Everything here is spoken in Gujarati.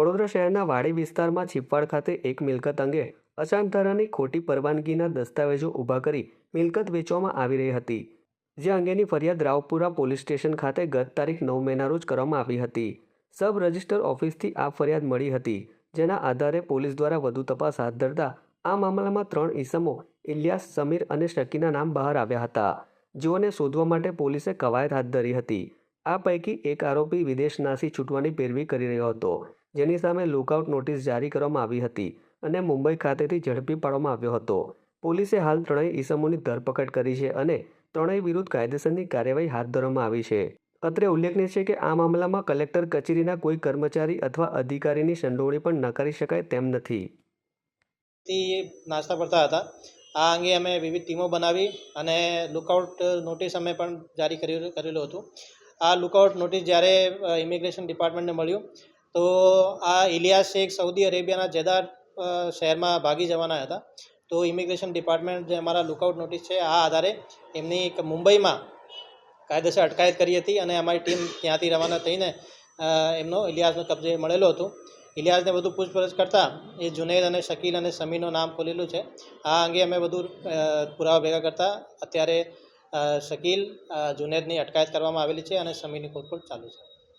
વડોદરા શહેરના વાડી વિસ્તારમાં છીપવાડ ખાતે એક મિલકત અંગે અચાનક ખોટી પરવાનગીના દસ્તાવેજો ઊભા કરી મિલકત વેચવામાં આવી રહી હતી, જે અંગેની ફરિયાદ રાવપુરા પોલીસ સ્ટેશન ખાતે ગત તારીખ નવ મેના રોજ કરવામાં આવી હતી. સબ રજિસ્ટર ઓફિસથી આ ફરિયાદ મળી હતી, જેના આધારે પોલીસ દ્વારા વધુ તપાસ હાથ ધરતા આ મામલામાં ત્રણ ઈસમો, ઇલિયાસ, સમીર અને શકીના નામ બહાર આવ્યા હતા. જેઓને શોધવા માટે પોલીસે કવાયત હાથ ધરી હતી. આ પૈકી એક આરોપી વિદેશ નાસી છૂટવાની પેરવી કરી રહ્યો હતો. જેની સામે લુકઆઉટ નોટિસ જારી કરવામાં આવી હતી અને મુંબઈ ખાતેથી ઝડપી પાડવામાં આવ્યો હતો. પોલીસે હાલ ત્રણેય ઈસમોની ધરપકડ કરી છે અને ત્રણેય વિરુદ્ધ કાયદેસરની કાર્યવાહી હાથ ધરવામાં આવી છે. અત્રે ઉલ્લેખનીય છે કે આ મામલામાં કલેક્ટર કચેરીના કોઈ કર્મચારી અથવા અધિકારીની સંડોવણી પણ નકારી શકાય તેમ નથી. નાસ્તા કરતા હતા. આ અંગે અમે વિવિધ ટીમો બનાવી અને લુકઆઉટ નોટિસ અમે પણ જારી કરેલું હતું. આ લુકઆઉટ નોટિસ જ્યારે ઇમિગ્રેશન ડિપાર્ટમેન્ટને મળ્યું તો આ ઇલિયાસ શેખ સૌદી અરેબિયાના જેદાર શહેરમાં ભાગી જવાના હતા. તો ઇમિગ્રેશન ડિપાર્ટમેન્ટ જે અમારા લુકઆઉટ નોટિસ છે, આ આધારે એમની એક મુંબઈમાં કાયદેસર અટકાયત કરી હતી અને અમારી ટીમ ત્યાંથી રવાના થઈને એમનો ઇલિયાસનો કબજે મળેલો હતો. ઇલિયાસને બધું પૂછપરછ કરતાં એ જુનેદ અને શકીલ અને સમીનું નામ ખોલેલું છે. આ અંગે અમે બધું પુરાવા ભેગા કરતાં અત્યારે શકીલ જુનેદની અટકાયત કરવામાં આવેલી છે અને સમીની શોધખોળ ચાલુ છે.